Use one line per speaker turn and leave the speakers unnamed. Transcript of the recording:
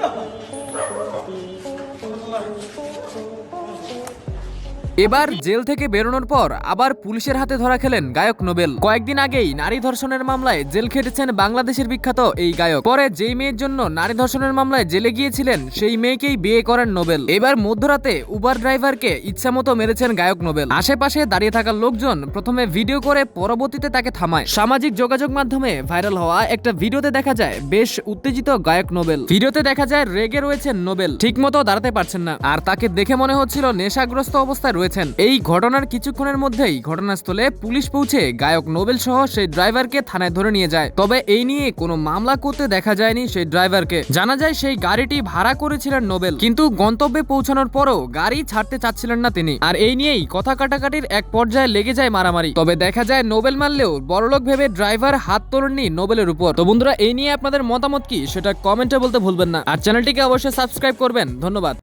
よ এবার জেল থেকে বেরোনোর পর আবার পুলিশের হাতে ধরা খেলেন গায়ক নোবেল। কয়েকদিন আগেই নারী ধর্ষণের মামলায় জেল খেটেছেন বাংলাদেশের বিখ্যাত এই গায়ক। পরে যেই মেয়ের জন্য নারী ধর্ষণের মামলায় জেলে গিয়েছিলেন, সেই মেয়েকেই বিয়ে করেন নোবেল। এবার মধ্যরাতে উবার ড্রাইভারকে ইচ্ছামতো মেরেছেন গায়ক নোবেল। আশেপাশে দাঁড়িয়ে থাকা লোকজন প্রথমে ভিডিও করে পরবর্তীতে তাকে থামায়। সামাজিক যোগাযোগ মাধ্যমে ভাইরাল হওয়া একটা ভিডিওতে দেখা যায় বেশ উত্তেজিত গায়ক নোবেল। ভিডিওতে দেখা যায় রেগে রয়েছেন নোবেল। ঠিকমতো দাঁড়াতে পারছেন না। আর তাকে দেখে মনে হচ্ছিল নেশাগ্রস্ত অবস্থায় রয়েছেন। এই ঘটনার কিছুক্ষণের মধ্যেই ঘটনাস্থলে পুলিশ পৌঁছে গায়ক নোবেল সহ সেই ড্রাইভারকে থানায় ধরে নিয়ে যায়। তবে এই নিয়ে কোনো মামলা করতে দেখা যায়নি সেই ড্রাইভারকে। জানা যায় সেই গাড়িটি ভাড়া করেছিলেন নোবেল, কিন্তু গন্তব্যে পৌঁছানোর পরও গাড়ি ছাড়তে চাচ্ছিলেন না তিনি। আর এই নিয়েই কথা কাটাকাটির এক পর্যায়ে লেগে যায় মারামারি। তবে দেখা যায় নোবেল মারলেও বড়লোক ভেবে ড্রাইভার হাত তোলেননি নোবেলের উপর। তো বন্ধুরা, এই নিয়ে আপনাদের মতামত কি সেটা কমেন্টে বলতে ভুলবেন না। আর চ্যানেলটিকে অবশ্যই সাবস্ক্রাইব করবেন। ধন্যবাদ।